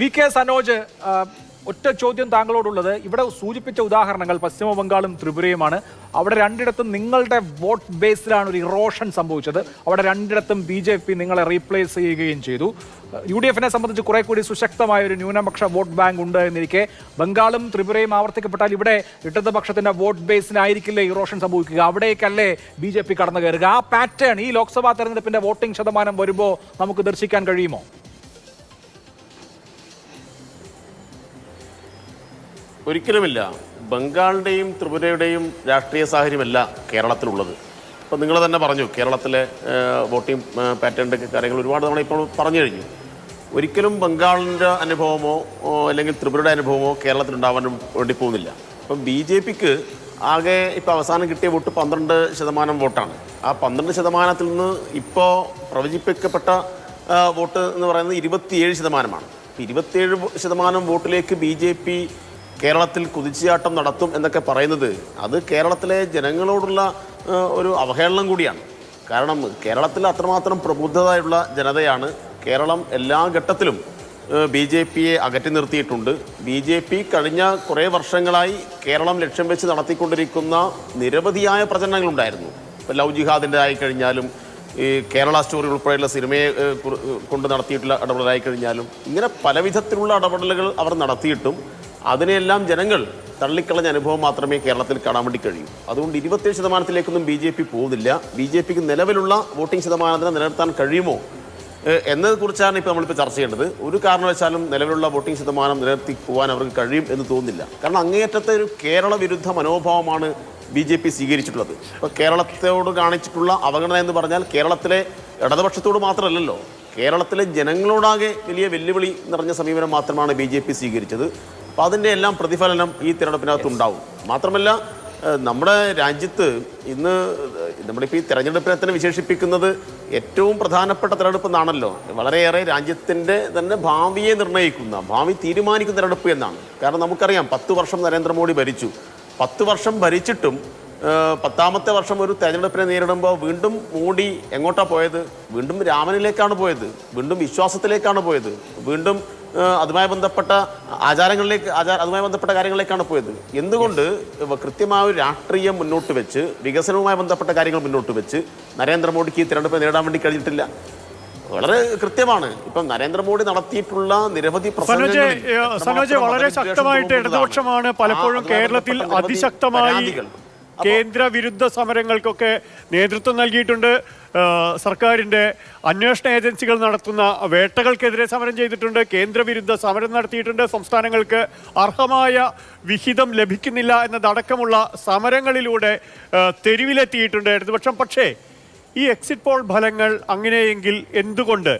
V K Sanoj ഒറ്റ ചോദ്യം താങ്കളോടുള്ളത്. ഇവിടെ സൂചിപ്പിച്ച ഉദാഹരണങ്ങൾ പശ്ചിമ ബംഗാളും ത്രിപുരയുമാണ്. അവിടെ രണ്ടിടത്തും നിങ്ങളുടെ വോട്ട് ബേസിലാണ് ഒരു ഇറോഷൻ സംഭവിച്ചത്. അവിടെ രണ്ടിടത്തും ബി ജെ പി നിങ്ങളെ റീപ്ലേസ് ചെയ്യുകയും ചെയ്തു. യു ഡി എഫിനെ സംബന്ധിച്ച് കുറെ കൂടി സുശക്തമായ ഒരു ന്യൂനപക്ഷ വോട്ട് ബാങ്ക് ഉണ്ട് എന്നിരിക്കെ ബംഗാളും ത്രിപുരയും ആവർത്തിക്കപ്പെട്ടാൽ ഇവിടെ ഇടതുപക്ഷത്തിന്റെ വോട്ട് ബേസിനായിരിക്കില്ലേ ഇറോഷൻ സംഭവിക്കുക? അവിടേക്കല്ലേ ബി ജെ പി കടന്നു കയറുക? ആ പാറ്റേൺ ഈ ലോക്സഭാ തെരഞ്ഞെടുപ്പിന്റെ വോട്ടിംഗ് ശതമാനം വരുമ്പോൾ നമുക്ക് ദർശിക്കാൻ കഴിയുമോ? ഒരിക്കലുമില്ല. ബംഗാളിന്റെയും ത്രിപുരയുടെയും രാഷ്ട്രീയ സാഹചര്യമല്ല കേരളത്തിലുള്ളത്. അപ്പോൾ നിങ്ങൾ തന്നെ പറഞ്ഞു കേരളത്തിലെ വോട്ടിംഗ് ഏഹ്, പാറ്റേണിന്റെ ഒക്കെ കാര്യങ്ങൾ ഒരുപാട് തവണ ഇപ്പോൾ പറഞ്ഞു കഴിഞ്ഞു. ഒരിക്കലും ബംഗാളിന്റെ അനുഭവമോ അല്ലെങ്കിൽ ത്രിപുരയുടെ അനുഭവമോ കേരളത്തിൽ ഉണ്ടാവാൻ വേണ്ടി പോകുന്നില്ല. അപ്പം ബി ജെ പിക്ക് ആകെ ഇപ്പോൾ അവസാനം കിട്ടിയ വോട്ട് പന്ത്രണ്ട് ശതമാനം വോട്ടാണ്. ആ പന്ത്രണ്ട് ശതമാനത്തിൽ നിന്ന് ഇപ്പോൾ പ്രവചിപ്പിക്കപ്പെട്ട വോട്ട് എന്ന് പറയുന്നത് ഇരുപത്തിയേഴ് ശതമാനമാണ്. ഇരുപത്തിയേഴ് ശതമാനം വോട്ടിലേക്ക് ബി ജെ പി കേരളത്തിൽ കുതിച്ചുചാട്ടം നടത്തും എന്നൊക്കെ പറയുന്നത് അത് കേരളത്തിലെ ജനങ്ങളോടുള്ള ഒരു അവഹേളനം കൂടിയാണ്. കാരണം കേരളത്തിൽ അത്രമാത്രം പ്രബുദ്ധതയുള്ള ജനതയാണ്. കേരളം എല്ലാ ഘട്ടത്തിലും ബി ജെ പിയെ അകറ്റി നിർത്തിയിട്ടുണ്ട്. ബി ജെ പി കഴിഞ്ഞ കുറേ വർഷങ്ങളായി കേരളം ലക്ഷ്യം വെച്ച് നടത്തിക്കൊണ്ടിരിക്കുന്ന നിരവധിയായ പ്രചരണങ്ങളുണ്ടായിരുന്നു. ഇപ്പോൾ ലവ് ജിഹാദിന്റെ ആയിക്കഴിഞ്ഞാലും ഈ കേരള സ്റ്റോറി ഉൾപ്പെടെയുള്ള സിനിമയെ കൊണ്ട് നടത്തിയിട്ടുള്ള ഇടപെടലായി കഴിഞ്ഞാലും ഇങ്ങനെ പല വിധത്തിലുള്ള ഇടപെടലുകൾ അവർ നടത്തിയിട്ടും അതിനെല്ലാം ജനങ്ങൾ തള്ളിക്കളഞ്ഞ അനുഭവം മാത്രമേ കേരളത്തിൽ കാണാൻ വേണ്ടി കഴിയൂ. അതുകൊണ്ട് ഇരുപത്തേഴ് ശതമാനത്തിലേക്കൊന്നും ബി ജെ പി പോകുന്നില്ല. ബി ജെ പിക്ക് നിലവിലുള്ള വോട്ടിംഗ് ശതമാനത്തിന് നിലനിർത്താൻ കഴിയുമോ? എന്നതിനെക്കുറിച്ചാണ് ഇപ്പോൾ നമ്മളിപ്പോൾ ചർച്ച ചെയ്യേണ്ടത്. ഒരു കാരണവശാലും നിലവിലുള്ള വോട്ടിംഗ് ശതമാനം നിലനിർത്തി പോകാൻ അവർക്ക് കഴിയും എന്ന് തോന്നുന്നില്ല. കാരണം അങ്ങേയറ്റത്തെ ഒരു കേരള വിരുദ്ധ മനോഭാവമാണ് ബി ജെ പി സ്വീകരിച്ചിട്ടുള്ളത്. ഇപ്പോൾ കേരളത്തോട് കാണിച്ചിട്ടുള്ള അവഗണന എന്ന് പറഞ്ഞാൽ കേരളത്തിലെ ഇടതുപക്ഷത്തോട് മാത്രമല്ലല്ലോ. കേരളത്തിലെ ജനങ്ങളോടാകെ വലിയ വെല്ലുവിളി നിറഞ്ഞ സമീപനം മാത്രമാണ് ബി ജെ പി സ്വീകരിച്ചത്. അപ്പോൾ അതിന്റെ എല്ലാം പ്രതിഫലനം ഈ തിരഞ്ഞെടുപ്പിനകത്ത് ഉണ്ടാവും. മാത്രമല്ല നമ്മുടെ രാജ്യത്ത് ഇന്ന് നമ്മളിപ്പോൾ ഈ തിരഞ്ഞെടുപ്പിനെ തന്നെ വിശേഷിപ്പിക്കുന്നത് ഏറ്റവും പ്രധാനപ്പെട്ട തിരഞ്ഞെടുപ്പ് എന്നാണല്ലോ. വളരെയേറെ രാജ്യത്തിന്റെ തന്നെ ഭാവിയെ നിർണയിക്കുന്ന ഭാവി തീരുമാനിക്കുന്ന തിരഞ്ഞെടുപ്പ് എന്നാണ്. കാരണം നമുക്കറിയാം പത്ത് വർഷം നരേന്ദ്രമോദി ഭരിച്ചു. പത്ത് വർഷം ഭരിച്ചിട്ടും പത്താമത്തെ വർഷം ഒരു തിരഞ്ഞെടുപ്പിനെ നേരിടുമ്പോൾ വീണ്ടും മോഡി എങ്ങോട്ടാണ് പോയത്? വീണ്ടും രാമനിലേക്കാണ് പോയത്. വീണ്ടും വിശ്വാസത്തിലേക്കാണ് പോയത്. വീണ്ടും അതുമായി ബന്ധപ്പെട്ട ആചാരങ്ങളിലേക്ക് ആചാര അതുമായി ബന്ധപ്പെട്ട കാര്യങ്ങളിലേക്കാണ് പോയത്. എന്തുകൊണ്ട് കൃത്യമായ ഒരു രാഷ്ട്രീയം മുന്നോട്ട് വെച്ച് വികസനവുമായി ബന്ധപ്പെട്ട കാര്യങ്ങൾ മുന്നോട്ട് വെച്ച് നരേന്ദ്രമോദിക്ക് തെരഞ്ഞെടുപ്പ് നേടാൻ വേണ്ടി കഴിഞ്ഞിട്ടില്ല? വളരെ കൃത്യമാണ്. ഇപ്പം നരേന്ദ്രമോദി നടത്തിയിട്ടുള്ള നിരവധി സനോജ് വളരെ ശക്തമായിട്ട്. ഇടതുപക്ഷമാണ് പലപ്പോഴും കേരളത്തിൽ അതിശക്തമായി കേന്ദ്ര വിരുദ്ധ സമരങ്ങൾക്കൊക്കെ നേതൃത്വം നൽകിയിട്ടുണ്ട്. സർക്കാരിന്റെ അന്വേഷണ ഏജൻസികൾ നടത്തുന്ന വേട്ടകൾക്കെതിരെ സമരം ചെയ്തിട്ടുണ്ട്. കേന്ദ്രവിരുദ്ധ സമരം നടത്തിയിട്ടുണ്ട്. സംസ്ഥാനങ്ങൾക്ക് അർഹമായ വിഹിതം ലഭിക്കുന്നില്ല എന്നതടക്കമുള്ള സമരങ്ങളിലൂടെ തെരുവിലെത്തിയിട്ടുണ്ട് ഇടതുപക്ഷം. പക്ഷേ ഈ എക്സിറ്റ് പോൾ ഫലങ്ങൾ അങ്ങനെയെങ്കിൽ എന്തുകൊണ്ട്?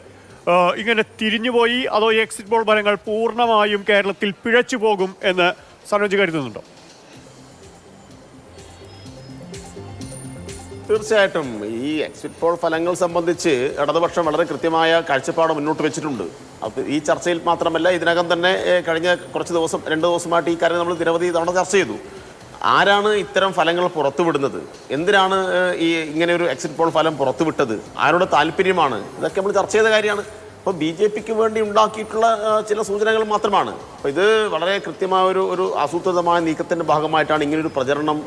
ഇങ്ങനെ തിരിഞ്ഞുപോയി അതോ ഈ എക്സിറ്റ് പോൾ ഫലങ്ങൾ പൂർണമായും കേരളത്തിൽ പിഴച്ചു പോകും എന്ന് സനോജ് കരുതുന്നുണ്ടോ? തീർച്ചയായിട്ടും. ഈ എക്സിറ്റ് പോൾ ഫലങ്ങൾ സംബന്ധിച്ച് ഇടതുപക്ഷം വളരെ കൃത്യമായ കാഴ്ചപ്പാട് മുന്നോട്ട് വെച്ചിട്ടുണ്ട്. അത് ഈ ചർച്ചയിൽ മാത്രമല്ല ഇതിനകം തന്നെ കഴിഞ്ഞ കുറച്ച് ദിവസം രണ്ട് ദിവസമായിട്ട് ഈ കാര്യം നമ്മൾ നിരവധി തവണ ചർച്ച ചെയ്തു. ആരാണ് ഇത്തരം ഫലങ്ങൾ പുറത്തുവിടുന്നത്? എന്തിനാണ് ഈ ഇങ്ങനെ ഒരു എക്സിറ്റ് പോൾ ഫലം പുറത്തുവിട്ടത്? ആരുടെ താല്പര്യമാണ്? ഇതൊക്കെ നമ്മൾ ചർച്ച ചെയ്ത കാര്യമാണ്. അപ്പോൾ ബി ജെ പിക്ക് വേണ്ടി ഉണ്ടാക്കിയിട്ടുള്ള ചില സൂചനകൾ മാത്രമാണ്. അപ്പോൾ ഇത് വളരെ കൃത്യമായ ഒരു ഒരു ആസൂത്രിതമായ നീക്കത്തിന്റെ ഭാഗമായിട്ടാണ് ഇങ്ങനൊരു പ്രചരണം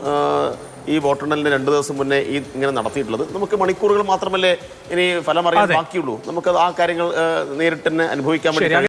ഈ വോട്ടെണ്ണലിന് രണ്ട് ദിവസം മുന്നേ ഈ ഇങ്ങനെ നടത്തിയിട്ടുള്ളത്. നമുക്ക് മണിക്കൂറുകൾ മാത്രമല്ലേ ഇനി ഫലം അറിയാൻ ബാക്കിയുള്ളൂ. നമുക്കത് ആ കാര്യങ്ങൾ നേരിട്ട് തന്നെ അനുഭവിക്കാൻ വേണ്ടി.